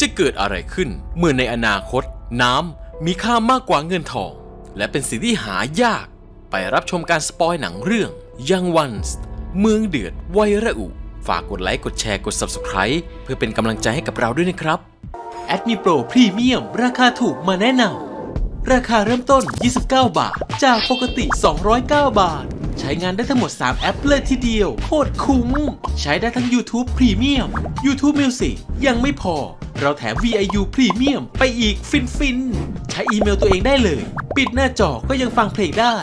จะเกิดอะไรขึ้น เมื่อในอนาคต น้ำมีค่ามากกว่าเงินทอง และเป็นสิ่งที่หายาก ไปรับชมการสปอยหนังเรื่อง Young Ones เมืองเดือดวัยระอุ ฝากกดไลค์กดแชร์กด Subscribe เพื่อเป็นกำลังใจให้กับเราด้วยนะครับแอดมีโปรพรีเมียมราคาถูกมาแนะนำราคาเริ่มต้น 29 บาท จากปกติ 209 บาท ใช้งานได้ทั้งหมด 3 แอปเลยทีเดียว โคตรคุ้ม ใช้ได้ทั้ง YouTube Premium YouTube Music ยังไม่พอ เราแถม VIU Premium ไปอีกฟินฟินๆใช้อีเมลตัวเองได้เลย ปิดหน้าจอก็ยังฟังเพลงได้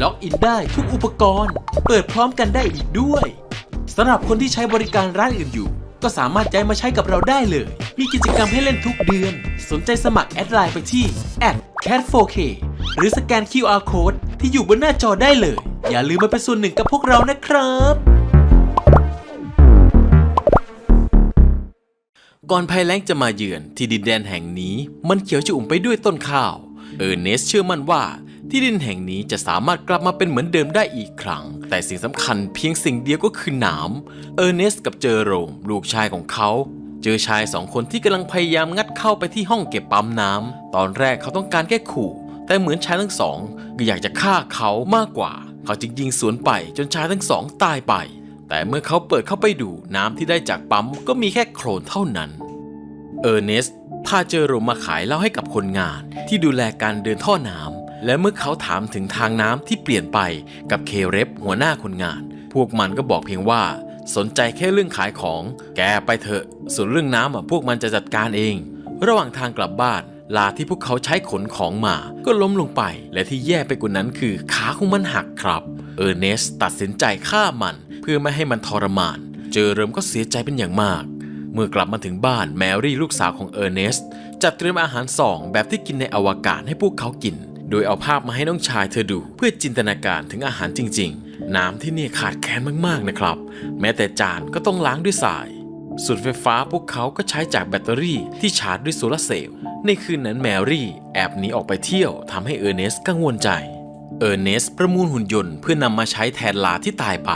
ล็อกอินได้ทุกอุปกรณ์ เปิดพร้อมกันได้อีกด้วยสำหรับคนที่ใช้บริการร้านอื่นอยู่ ก็สามารถย้ายมาใช้กับเราได้เลย มีกิจกรรมให้เล่นทุกเดือน สนใจสมัครแอดไลน์ไปที่ @cat4k หรือสแกน QR code ที่อยู่บนหน้าจอได้เลย อย่าลืมมาเป็นส่วนหนึ่งกับพวกเรานะครับ ก่อนภัยแล้งจะมาเยือนที่ดินแดนแห่งนี้มันเขียวชอุ่มไปด้วยต้นข้าว เออร์เนสเชื่อมั่นว่า ที่ดินแห่งนี้จะสามารถกลับมาเป็นเหมือนเดิมได้อีกครั้ง แต่สิ่งสำคัญเพียงสิ่งเดียวก็คือหนามเออร์เนสกับเจอโรมลูกชายของเขาเจอชายสองคนที่กำลังพยายามงัดเข้าไปที่ห้องเก็บปั๊มน้ำตอนแรกเขาต้องการแค่ขู่ แต่เหมือนชายทั้งสองก็อยากจะฆ่าเขามากกว่า เขาจึงยิงสวนไปจนชายทั้งสองตายไป แต่เมื่อเขาเปิดเข้าไปดูน้ำที่ได้จากปั๊มก็มีแค่โคลนเท่านั้น เออร์เนสพาเจอโรมมาขายเหล้าให้กับคนงานที่ดูแลการเดินท่อน้ำและเมื่อเขาถามถึงทางน้ำที่เปลี่ยนไปกับเคเรฟหัวหน้าคนงาน พวกมันก็บอกเพียงว่าสนใจแค่เรื่องขายของ แกไปเถอะ ส่วนเรื่องน้ำอะพวกมันจะจัดการเอง ระหว่างทางกลับบ้าน ลาที่พวกเขาใช้ขนของมา ก็ล้มลงไป และที่แย่ไปกว่านั้นคือขาของมันหักครับ เออร์เนสตัดสินใจฆ่ามัน พื่อไม่ให้มันทรมาน เจอเริมก็เสียใจเป็นอย่างมาก เมื่อกลับมาถึงบ้านแมรี่ลูกสาวของเออร์เนสต์จัดเตรียมอาหารสองแบบที่กินในอวกาศให้พวกเขากิน โดยเอาภาพมาให้น้องชายเธอดูเพื่อจินตนาการถึงอาหารจริง ๆ น้ำที่นี่ขาดแคลนมากๆนะครับ แม้แต่จานก็ต้องล้างด้วยทรายส่วนไฟฟ้าพวกเขาก็ใช้จากแบตเตอรี่ที่ชาร์จด้วยโซลาร์เซลล์ ในคืนนั้นแมรี่แอบหนีออกไปเที่ยวทำให้เออร์เนสกังวลใจ เออร์เนสประมูลหุ่นยนต์เพื่อนำมาใช้แทนลาที่ตายไป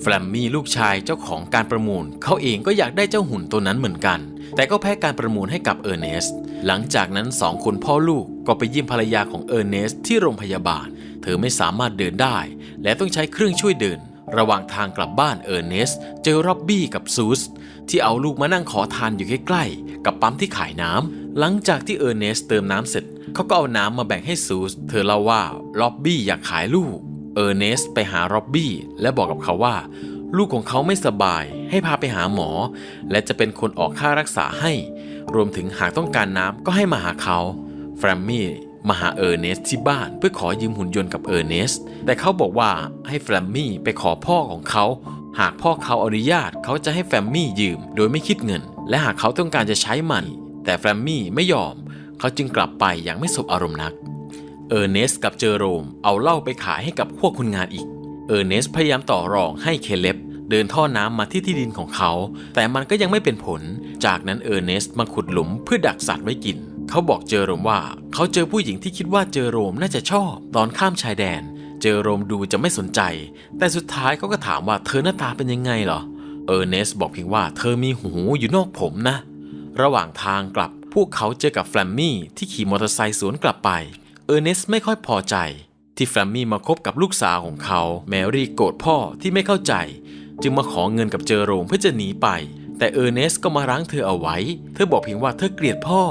แฟลมมี่ลูกชายเจ้าของการประมูล เขาเองก็อยากได้เจ้าหุ่นตัวนั้นเหมือนกัน แต่ก็แพ้การประมูลให้กับเออร์เนสหลังจากนั้นสองคนพ่อลูกก็ไปเยี่ยมภรรยาของเออร์เนสที่โรงพยาบาล เธอไม่สามารถเดินได้ และต้องใช้เครื่องช่วยเดิน ระหว่างทางกลับบ้านเออร์เนสเจอร็อบบี้กับซูสที่เอาลูกมานั่งขอทานอยู่ใกล้ๆกับปั๊มที่ขายน้ำหลังจากที่เออร์เนสเติมน้ำเสร็จเขาก็เอาน้ำมาแบ่งให้ซูสเธอเล่าว่าร็อบบี้อยากขายลูก เออร์เนสไปหาร็อบบี้และบอกกับเขาว่า ลูกของเขาไม่สบายให้พาไปหาหมอ และจะเป็นคนออกค่ารักษาให้ รวมถึงหากต้องการน้ำก็ให้มาหาเขาแฟรมมี่มาหาเออร์เนสที่บ้านเพื่อขอยืมหุ่นยนต์กับเออร์เนสแต่เขาบอกว่าให้แฟรมมี่ไปขอพ่อของเขา หากพ่อเขาอนุญาตเขาจะให้แฟรมมี่ยืมโดยไม่คิดเงิน และหากเขาต้องการจะใช้มัน แต่แฟรมมี่ไม่ยอม เขาจึงกลับไปอย่างไม่สบอารมณ์นัก เออร์เนสกับเจอโรมเอาเหล้าไปขายให้กับพวกคนงานอีก เออร์เนสพยายามต่อรองให้เคเล็บเดินท่อน้ำมาที่ที่ดินของเขา แต่มันก็ยังไม่เป็นผล จากนั้นเออร์เนสมาขุดหลุมเพื่อดักสัตว์ไว้กิน เขาบอกเจอโรมว่า เขาเจอผู้หญิงที่คิดว่าเจอโรมน่าจะชอบ ตอนข้ามชายแดน เจอโรมดูจะไม่สนใจ แต่สุดท้ายเขาก็ถามว่าเธอหน้าตาเป็นยังไงเหรอ เออร์เนสบอกเพียงว่าเธอมีหูอยู่นอกผมนะ ระหว่างทางกลับ พวกเขาเจอกับแฟลมมี่ที่ขี่มอเตอร์ไซค์สวนกลับไป เออร์เนสไม่ค่อยพอใจ ที่แฟมมี่มาคบกับลูกสาวของเขา แมรี่โกรธพ่อที่ไม่เข้าใจ จึงมาขอเงินกับเจอโรมเพื่อจะหนีไป แต่เออร์เนสก็มารั้งเธอเอาไว้ เธอบอกเพียงว่าเธอเกลียดพ่อ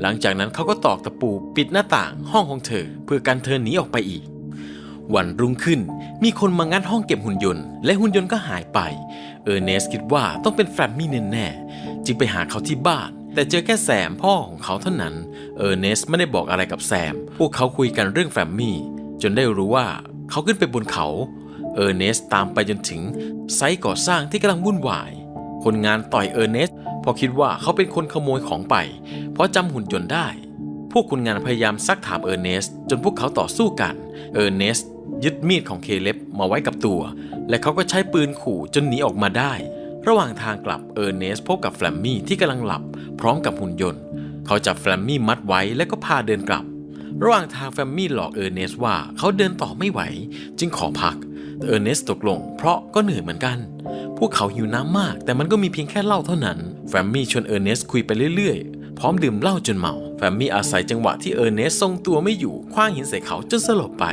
หลังจากนั้นเขาก็ตอกตะปูปิดหน้าต่างห้องของเธอ เพื่อกันเธอหนีออกไปอีก วันรุ่งขึ้นมีคนมางัดห้องเก็บหุ่นยนต์ และหุ่นยนต์ก็หายไป เออร์เนสคิดว่าต้องเป็นแฟรมมี่แน่ๆจึงไปหาเขาที่บ้าน แต่เจอแค่แซมพ่อของเขาเท่านั้น เออร์เนสไม่ได้บอกอะไรกับแซม พวกเขาคุยกันเรื่องแฟมมี่ จนได้รู้ว่าเขาขึ้นไปบนเขา เออร์เนสตามไปจนถึงไซต์ก่อสร้างที่กำลังวุ่นวาย คนงานต่อยเออร์เนสเพอคิดว่าเขาเป็นคนขโมยของไป เพราะจำหุ่นยนต์ได้ พวกคนงานพยายามซักถามเออร์เนส จนพวกเขาต่อสู้กัน เออร์เนสยึดมีดของเคเล็บมาไว้กับตัว และเขาก็ใช้ปืนขู่จนหนีออกมาได้ ระหว่างทางกลับเออร์เนสพบกับแฟลมมี่ที่กำลังหลับ พร้อมกับหุ่นยนต์ เขาจับแฟลมมี่มัดไว้และก็พาเดินกลับ ระหว่างทางแฟลมมี่หลอกเออร์เนสว่าเขาเดินต่อไม่ไหว จึงขอพักเออร์เนสตกลง เพราะก็เหนื่อยเหมือนกัน พวกเขาหิวน้ำมาก แต่มันก็มีเพียงแค่เหล้าเท่านั้นแฟมมี่ชวนเออร์เนสคุยไปเรื่อยๆ พร้อมดื่มเหล้าจนเมา มมี่อาศัยจังหวะที่เออร์เนสทรงตัวไม่อยู่คว้างหินใส่เขาจนสลบไป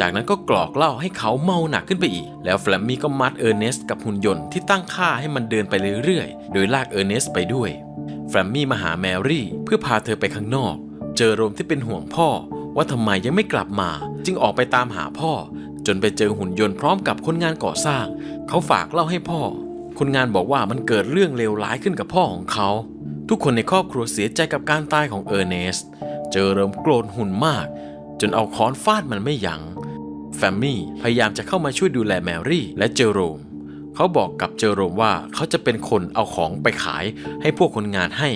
จากนั้นก็กรอกเหล้าให้เขาเมาหนักขึ้นไปอีก แล้วแฟมมี่ก็มัดเออร์เนสกับหุ่นยนต์ที่ตั้งค่าให้มันเดินไปเรื่อยๆ โดยลากเออร์เนสไปด้วยแฟมมี่มาหาแมรี่เพื่อพาเธอไปข้างนอก เจอโรมที่เป็นห่วงพ่อ ว่าทำไมยังไม่กลับมา จึงออกไปตามหาพ่อ จนไปเจอหุ่นยนต์พร้อมกับคนงานก่อสร้าง เขาฝากเล่าให้พ่อ คนงานบอกว่ามันเกิดเรื่องเลวร้ายขึ้นกับพ่อของเขา ทุกคนในครอบครัวเสียใจกับการตายของเออร์เนสเจอเริ่มโกรธหุ่นมาก จนเอาค้อนฟาดมันไม่ยัง้งแฟมมี่พยายามจะเข้ามาช่วยดูแลแมรี่และเจอโรม เขาบอกกับเจอโรมว่าเขาจะเป็นคนเอาของไปขายให้พวกคนงานให้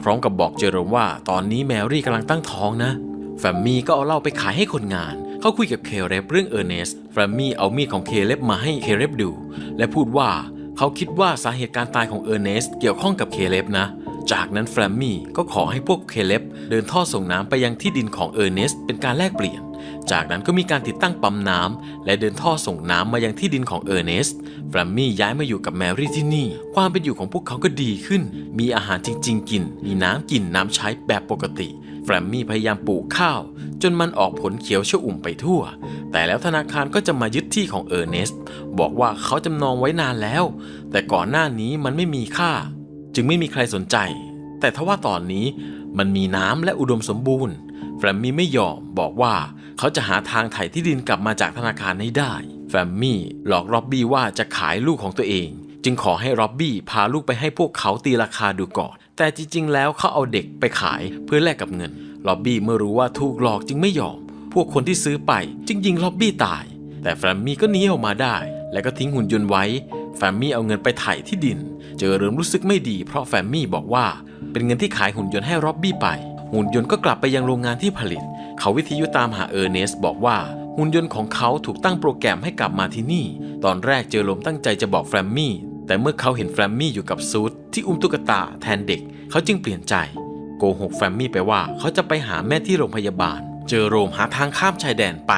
พร้อมกับบอกเจอโรมว่าตอนนี้แมรี่กำลังตั้งท้องนะแฟมมี่ก็เอาเหล้าไปขายให้คนงาน เขาคุยกับเคเรบเรื่องเออร์เนสแฟมมี่เอามีดของเคเรบมาให้เคเรบดู และพูดว่าเขาคิดว่าสาเหตุการตายของเออร์เนสเกี่ยวข้องกับเคเรบนะ จากนั้นแฟมมี่ก็ขอให้พวกเคเรบเดินท่อส่งน้ำไปยังที่ดินของเออร์เนสเป็นการแลกเปลี่ยน จากนั้นก็มีการติดตั้งปั๊มน้ำและเดินท่อส่งน้ำมายังที่ดินของเออร์เนสแฟมมี่ย้ายมาอยู่กับแมรี่ที่นี่ ความเป็นอยู่ของพวกเขาก็ดีขึ้น มีอาหารจริง ๆ กิน มีน้ำกินน้ำใช้แบบปกติแฟมมี่พยายามปลูกข้าว จนมันออกผลเขียวชอุ่มไปทั่ว แต่แล้วธนาคารก็จะมายึดที่ของเออร์เนสบอกว่าเขาจำนองไว้นานแล้ว แต่ก่อนหน้านี้มันไม่มีค่า จึงไม่มีใครสนใจ แต่ทว่าตอนนี้มันมีน้ำและอุดมสมบูรณ์ แฟมมี่ไม่ยอมบอกว่าเขาจะหาทางไถ่ที่ดินกลับมาจากธนาคารให้ได้ แฟมมี่หลอกร็อบบี้ว่าจะขายลูกของตัวเอง จึงขอให้ร็อบบี้พาลูกไปให้พวกเขาตีราคาดูก่อน แต่จริงๆ แล้วเขาเอาเด็กไปขายเพื่อแลกกับเงิน ล็อบบี้เมื่อรู้ว่าถูกหลอกจึงไม่ยอม พวกคนที่ซื้อไปจึงยิงล็อบบี้ตาย แต่แฟมมี่ก็หนีออกมาได้ และก็ทิ้งหุ่นยนต์ไว้ แฟมมี่เอาเงินไปไถ่ที่ดิน เจอเริ่มรู้สึกไม่ดีเพราะแฟมมี่บอกว่าเป็นเงินที่ขายหุ่นยนต์ให้ร็อบบี้ไป หุ่นยนต์ก็กลับไปยังโรงงานที่ผลิต เขาวิทยุตามหาเออร์เนสบอกว่าหุ่นยนต์ของเขาถูกตั้งโปรแกรมให้กลับมาที่นี่ ตอนแรกเจอลมตั้งใจจะบอกแฟมมี่แต่เมื่อเขาเห็นแฟมมี่อยู่กับซูดที่อุ้มตุ๊กตาแทนเด็ก เขาจึงเปลี่ยนใจ โกหกแฟมมี่ไปว่าเขาจะไปหาแม่ที่โรงพยาบาล เจอโรมหาทางข้ามชายแดนไป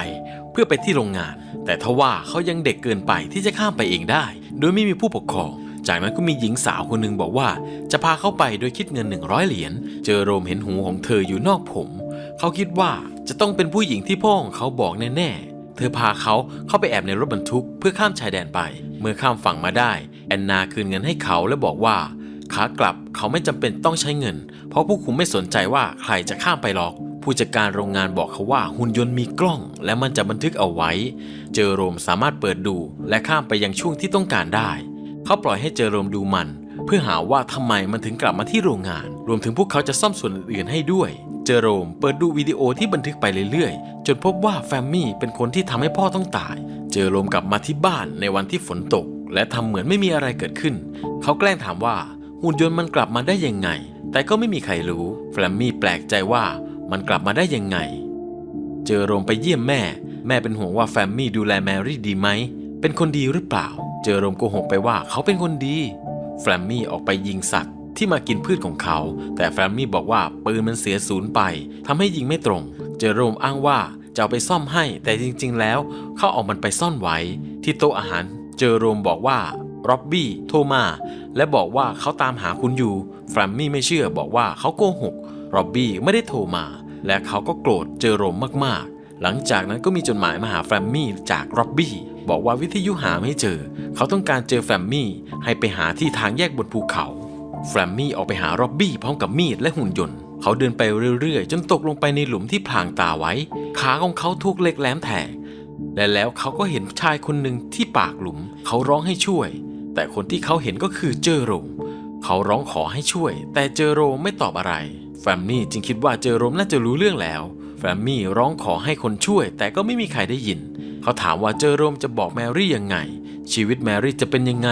เพื่อไปที่โรงงาน แต่ทว่าเขายังเด็กเกินไปที่จะข้ามไปเองได้ โดยไม่มีผู้ปกครอง จากนั้นก็มีหญิงสาวคนหนึ่งบอกว่า จะพาเข้าไปโดยคิดเงิน 100 เหรียญ เจอโรมเห็นหูของเธออยู่นอกผม เขาคิดว่าจะต้องเป็นผู้หญิงที่พ่อของเขาบอกแน่ๆ เธอพาเขาเข้าไปแอบในรถบรรทุก เพื่อข้ามชายแดนไป เมื่อข้ามฝั่งมาได้ แอนนาคืนเงินให้เขาและบอกว่าขากลับเขาไม่จำเป็นต้องใช้เงิน เพราะผู้คุมไม่สนใจว่าใครจะข้ามไปหรอก ผู้จัดการโรงงานบอกเขาว่าหุ่นยนต์มีกล้อง และมันจะบันทึกเอาไว้ เจอโรมสามารถเปิดดู และข้ามไปยังช่วงที่ต้องการได้ เขาปล่อยให้เจอโรมดูมัน เพื่อหาว่าทำไมมันถึงกลับมาที่โรงงาน รวมถึงพวกเขาจะซ่อมส่วนอื่นให้ด้วย เจอโรมเปิดดูวิดีโอที่บันทึกไปเรื่อยๆ จนพบว่าแฟมมี่เป็นคนที่ทำให้พ่อต้องตาย เจอโรมกลับมาที่บ้านในวันที่ฝนตก และทำเหมือนไม่มีอะไรเกิดขึ้น เขาแกล้งถามว่าหุ่นยนต์มันกลับมาได้ยังไง แต่ก็ไม่มีใครรู้ แฟมมี่แปลกใจว่า มันกลับมาได้ยังไง เจอโรมไปเยี่ยมแม่ แม่เป็นห่วงว่าแฟมมี่ดูแลแมรี่ดีไหม เป็นคนดีหรือเปล่า เจอโรมโกหกไปว่าเขาเป็นคนดีแฟมมี่ออกไปยิงสัตว์ที่มากินพืชของเขา แต่แฟมมี่บอกว่าปืนมันเสียศูนย์ไปทำให้ยิงไม่ตรง เจอโรมอ้างว่าจะเอาไปซ่อมให้ แต่จริง ๆ แล้วเขาเอามันไปซ่อนไว้ ที่โต๊ะอาหาร เจอโรมบอกว่าร็อบบี้โทรมาและบอกว่าเขาตามหาคุณอยู่แฟมมี่ไม่เชื่อบอกว่าเขาโกหกร็อบบี้ไม่ได้โทรมา และเขาก็โกรธเจอโรมมากๆ หลังจากนั้นก็มีจดหมายมาหาแฟมมี่จากร็อบบี้บอกว่าวิทยุหาไม่เจอ เขาต้องการเจอแฟมมี่ให้ไปหาที่ทางแยกบนภูเขาแฟมมี่ออกไปหาร็อบบี้พร้อมกับมีดและหุ่นยนต์ เขาเดินไปเรื่อยๆ จนตกลงไปในหลุมที่พลางตาไว้ ขาของเขาถูกเหล็กแหลมแทงและแล้วเขาก็เห็นชายคนหนึ่งที่ปากหลุม เขาร้องให้ช่วย แต่คนที่เขาเห็นก็คือเจอโรม เขาร้องขอให้ช่วย แต่เจอโรมไม่ตอบอะไร แฟมมี่จึงคิดว่าเจอโรมน่าจะรู้เรื่องแล้ว แฟมมี่ร้องขอให้คนช่วย แต่ก็ไม่มีใครได้ยิน เขาถามว่าเจอโรมจะบอกแมรี่ยังไง ชีวิตแมรี่จะเป็นยังไง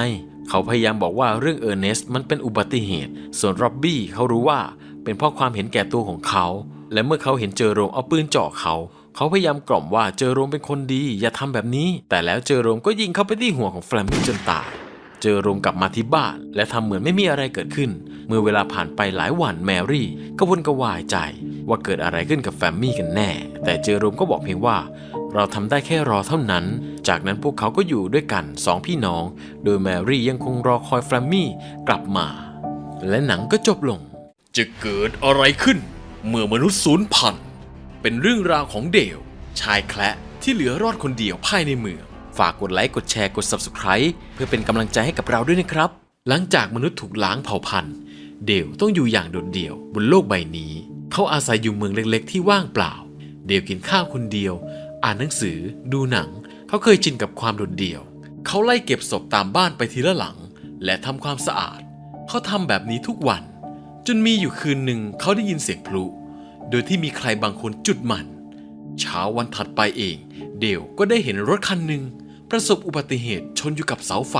เขาพยายามบอกว่าเรื่องเออร์เนสต์มันเป็นอุบัติเหตุ ส่วนร็อบบี้เขารู้ว่าเป็นเพราะความเห็นแก่ตัวของเขา และเมื่อเขาเห็นเจอโรมเอาปืนเจาะเขาเขาพยายามกล่อมว่าเจอโรมเป็นคนดี อย่าทำแบบนี้ แต่แล้วเจอโรมก็ยิงเข้าไปที่หัวของแฟมมี่จนตาย เจอรมกลับมาที่บ้าน และทำเหมือนไม่มีอะไรเกิดขึ้น เมื่อเวลาผ่านไปหลายวันแมรี่ก็วนกระวายใจ ว่าเกิดอะไรขึ้นกับแฟมมี่กันแน่ แต่เจอรมก็บอกเพียงว่า เราทำได้แค่รอเท่านั้น จากนั้นพวกเขาก็อยู่ด้วยกันสองพี่น้อง โดยแมรี่ยังคงรอคอยแฟมมี่กลับมา และหนังก็จบลง จะเกิดอะไรขึ้น เมื่อมนุษย์สูญพันธุ์เป็นเรื่องราวของเดวชายแคละที่เหลือรอดคนเดียวภายในเมือง ฝากกดไลค์กดแชร์กด Subscribe เพื่อเป็นกำลังใจให้กับเราด้วยนะครับ หลังจากมนุษย์ถูกล้างเผ่าพันธุ์ เดวต้องอยู่อย่างโดดเดี่ยวบนโลกใบนี้ เขาอาศัยอยู่เมืองเล็กๆ ที่ว่างเปล่า เดวกินข้าวคนเดียว อ่านหนังสือ ดูหนัง เขาเคยชินกับความโดดเดี่ยว เขาไล่เก็บศพตามบ้านไปทีละหลัง และทำความสะอาด เขาทำแบบนี้ทุกวัน จนมีอยู่คืนหนึ่งเขาได้ยินเสียงพลุ โดยที่มีใครบางคนจุดมันเช้าวันถัดไปเอง เดวก็ได้เห็นรถคันหนึ่งประสบอุบัติเหตุชนอยู่กับเสาไฟ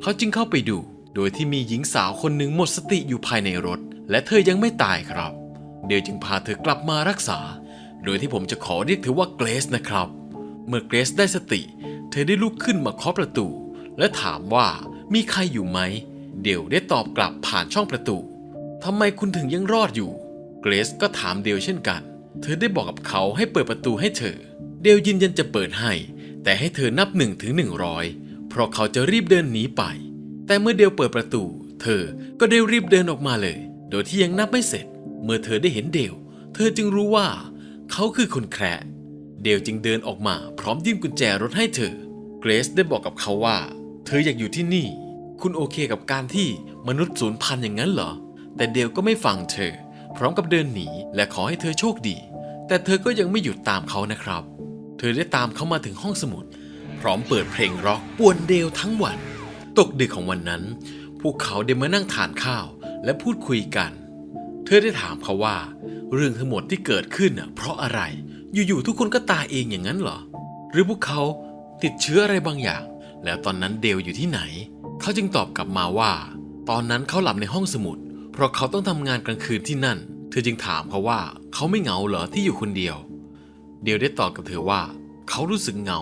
เขาจึงเข้าไปดู โดยที่มีหญิงสาวคนหนึ่งหมดสติอยู่ภายในรถ และเธอยังไม่ตายครับ เดวจึงพาเธอกลับมารักษา โดยที่ผมจะขอเรียกเธอว่าเกรซนะครับ เมื่อเกรซได้สติ เธอได้ลุกขึ้นมาเคาะประตู และถามว่ามีใครอยู่ไหม เดวได้ตอบกลับผ่านช่องประตูทำไมคุณถึงยังรอดอยู่ เกรซก็ถามเดลเช่นกัน เธอได้บอกกับเขาให้เปิดประตูให้เธอ เดลยืนยันจะเปิดให้ แต่ให้เธอนับ1นถึงหนึ่เพราะเขาจะรีบเดินหนีไป แต่เมื่อเดลเปิดประตู เธอก็ได้รีบเดินออกมาเลย โดยที่ยังนับไม่เสร็จ เมื่อเธอได้เห็นเดล เธอจึงรู้ว่าเขาคือคนแคระเดลจึงเดินออกมาพร้อมยื่นกุญแจรถให้เธอ เกรซได้บอกกับเขาว่า เธออยากอยู่ที่นี่ คุณโอเคกับการที่มนุษย์สูญพันธุ์อย่างนั้นเหรอ แต่เดลก็ไม่ฟังเธอ พร้อมกับเดินหนีและขอให้เธอโชคดี แต่เธอก็ยังไม่หยุดตามเขานะครับ เธอได้ตามเขามาถึงห้องสมุด พร้อมเปิดเพลงร็อกป่วนเดลทั้งวัน ตกดึกของวันนั้น พวกเขาได้มานั่งทานข้าวและพูดคุยกัน เธอได้ถามเขาว่า เรื่องทั้งหมดที่เกิดขึ้นน่ะเพราะอะไร อยู่ๆทุกคนก็ตายเองอย่างนั้นเหรอ หรือพวกเขาติดเชื้ออะไรบางอย่าง แล้วตอนนั้นเดลอยู่ที่ไหน เขาจึงตอบกลับมาว่า ตอนนั้นเขาหลับในห้องสมุด เพราะเขาต้องทำงานกลางคืนที่นั่น เธอจึงถามเขาว่าเขาไม่เหงาเหรอที่อยู่คนเดียว เดลได้ตอบกับเธอว่า เขารู้สึกเหงา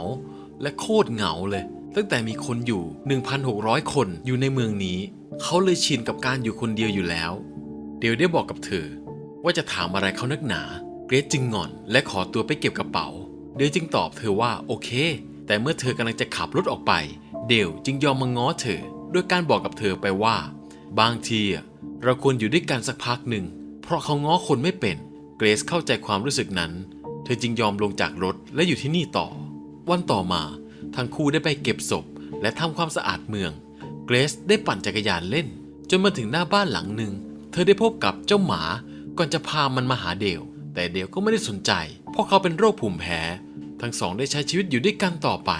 และโคตรเหงาเลย ตั้งแต่มีคนอยู่ 1,600 คนอยู่ในเมืองนี้ เขาเลยชินกับการอยู่คนเดียวอยู่แล้ว เดลได้บอกกับเธอ ว่าจะถามอะไรเขานักหนา เกรซจึงงอน และขอตัวไปเก็บกระเป๋า เดลจึงตอบเธอว่าโอเค แต่เมื่อเธอกำลังจะขับรถออกไป เดลจึงยอมมาง้อเธอโดยการบอกกับเธอไปว่า บางทีเราควรอยู่ด้วยกันสักพักหนึ่งเพราะเขาง้อคนไม่เป็น เกรซเข้าใจความรู้สึกนั้น เธอจึงยอมลงจากรถและอยู่ที่นี่ต่อ วันต่อมาทั้งคู่ได้ไปเก็บศพ และทำความสะอาดเมือง เกรซได้ปั่นจักรยานเล่น จนมาถึงหน้าบ้านหลังหนึ่ง เธอได้พบกับเจ้าหมา ก่อนจะพามันมาหาเดลแต่เดลก็ไม่ได้สนใจ เพราะเขาเป็นโรคภูมิแพ้ ทั้งสองได้ใช้ชีวิตอยู่ด้วยกันต่อไป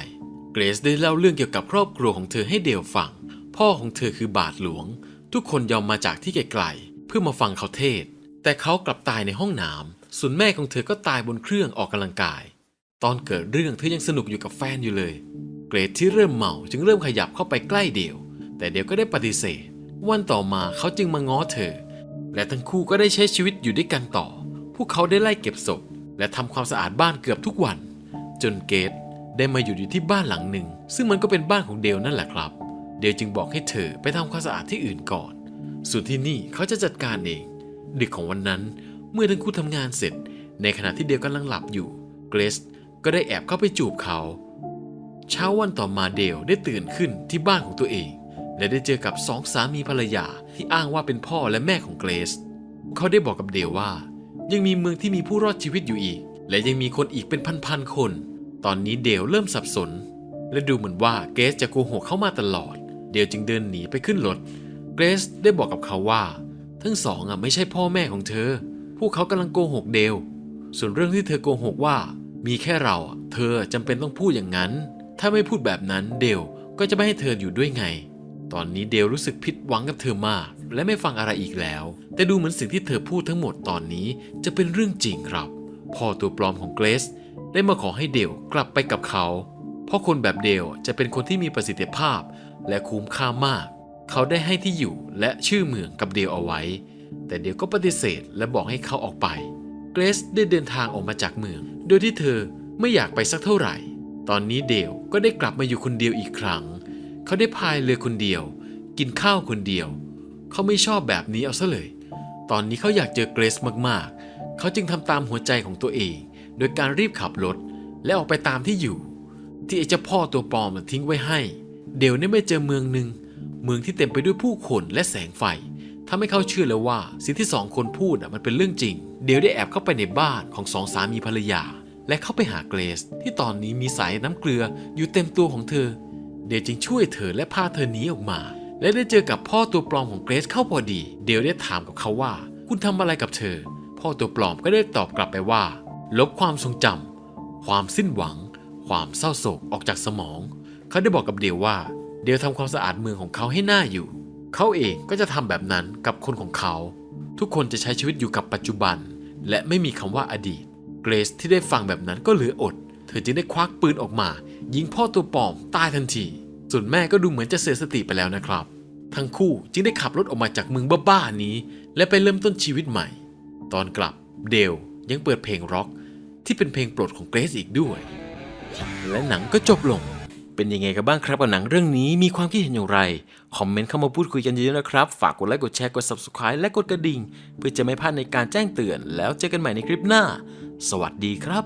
เกรซได้เล่าเรื่องเกี่ยวกับครอบครัวของเธอให้เดลฟัง พ่อของเธอคือบาทหลวง ทุกคนยอมมาจากที่ไกลๆเพื่อมาฟังเขาเทศ แต่เขากลับตายในห้องน้ำ ส่วนแม่ของเธอก็ตายบนเครื่องออกกำลังกาย ตอนเกิดเรื่องเธอยังสนุกอยู่กับแฟนอยู่เลย เกรดที่เริ่มเมาจึงเริ่มขยับเข้าไปใกล้เดวแต่เดวก็ได้ปฏิเสธ วันต่อมาเขาจึงมาง้อเธอ และทั้งคู่ก็ได้ใช้ชีวิตอยู่ด้วยกันต่อ พวกเขาได้ไล่เก็บศพ และทำความสะอาดบ้านเกือบทุกวัน จนเกตได้มาอยู่อยู่ที่บ้านหลังหนึ่ง ซึ่งมันก็เป็นบ้านของเดลนั่นแหละครับ เดลจึงบอกให้เธอไปทำความสะอาดที่อื่นก่อน ส่วนที่นี่เขาจะจัดการเองดึกของวันนั้น เมื่อทั้งคู่ทำงานเสร็จ ในขณะที่เดลกำลังหลับอยู่ เกรซก็ได้แอบเข้าไปจูบเขา เช้าวันต่อมาเดลได้ตื่นขึ้นที่บ้านของตัวเอง และได้เจอกับสองสามีภรรยาที่อ้างว่าเป็นพ่อและแม่ของเกรซเขาได้บอกกับเดลว่า ยังมีเมืองที่มีผู้รอดชีวิตอยู่อีก และยังมีคนอีกเป็นพันๆคน ตอนนี้เดลเริ่มสับสน และดูเหมือนว่าเกรซจะโกหกเข้ามาตลอด เดลจึงเดินหนีไปขึ้นรถเกรซได้บอกกับเขาว่า ทั้งสองอะไม่ใช่พ่อแม่ของเธอ พวกเขากำลังโกหกเดล ส่วนเรื่องที่เธอโกหกว่า มีแค่เรา เธอจำเป็นต้องพูดอย่างนั้น ถ้าไม่พูดแบบนั้นเดลก็จะไม่ให้เธออยู่ด้วยไง ตอนนี้เดลรู้สึกผิดหวังกับเธอมาก และไม่ฟังอะไรอีกแล้ว แต่ดูเหมือนสิ่งที่เธอพูดทั้งหมดตอนนี้จะเป็นเรื่องจริงครับ พ่อตัวปลอมของเกรซได้มาขอให้เดลกลับไปกับเขา เพราะคนแบบเดลจะเป็นคนที่มีประสิทธิภาพ และคุ้มค่ามาก เขาได้ให้ที่อยู่และชื่อเมืองกับเดลเอาไว้ แต่เดลก็ปฏิเสธและบอกให้เขาออกไป เกรซได้เดินทางออกมาจากเมือง โดยที่เธอไม่อยากไปสักเท่าไหร่ ตอนนี้เดลก็ได้กลับมาอยู่คนเดียวอีกครั้ง เขาได้พายเรือคนเดียว กินข้าวคนเดียว เขาไม่ชอบแบบนี้เอาซะเลย ตอนนี้เขาอยากเจอเกรซมากๆ เขาจึงทำตามหัวใจของตัวเอง โดยการรีบขับรถและออกไปตามที่อยู่ ที่ไอ้เจ้าพ่อตัวปลอมทิ้งไว้ให้ เดลเนี่ยไม่เจอเมืองหนึ่งเมืองที่เต็มไปด้วยผู้คนและแสงไฟ ทำให้เขาเชื่อแล้วว่า สิ่งที่สองคนพูดมันเป็นเรื่องจริง เดลได้แอบเข้าไปในบ้านของสองสามีภรรยา และเข้าไปหาเกรซที่ตอนนี้มีสายน้ำเกลืออยู่เต็มตัวของเธอ เดลจึงช่วยเธอและพาเธอหนีออกมา และได้เจอกับพ่อตัวปลอมของเกรซเข้าพอดี เดลได้ถามกับเขาว่า คุณทำอะไรกับเธอ พ่อตัวปลอมก็ได้ตอบกลับไปว่า ลบความทรงจำความสิ้นหวัง ความเศร้าโศกออกจากสมอง เขาได้บอกกับเดลว่า เดลทำความสะอาดเมืองของเขาให้หน่าอยู่ เขาเองก็จะทำแบบนั้นกับคนของเขา ทุกคนจะใช้ชีวิตอยู่กับปัจจุบัน และไม่มีคำว่าอดีต เกรซที่ได้ฟังแบบนั้นก็เหลืออด เธอจึงได้ควักปืนออกมา ยิงพ่อตัวปลอมตายทันที ส่วนแม่ก็ดูเหมือนจะเสียสติไปแล้วนะครับ ทั้งคู่จึงได้ขับรถออกมาจากเมืองบ้าๆนี้ และไปเริ่มต้นชีวิตใหม่ ตอนกลับเดลยังเปิดเพลงร็อก ที่เป็นเพลงโปรดของเกรซอีกด้วย และหนังก็จบลง เป็นยังไงกันบ้างครับกับหนังเรื่องนี้มีความคิดเห็นอย่างไร คอมเมนต์เข้ามาพูดคุยกันเยอะๆนะครับ ฝากกดไลค์กดแชร์กด subscribe และกดกระดิ่ง เพื่อจะไม่พลาดในการแจ้งเตือน แล้วเจอกันใหม่ในคลิปหน้า สวัสดีครับ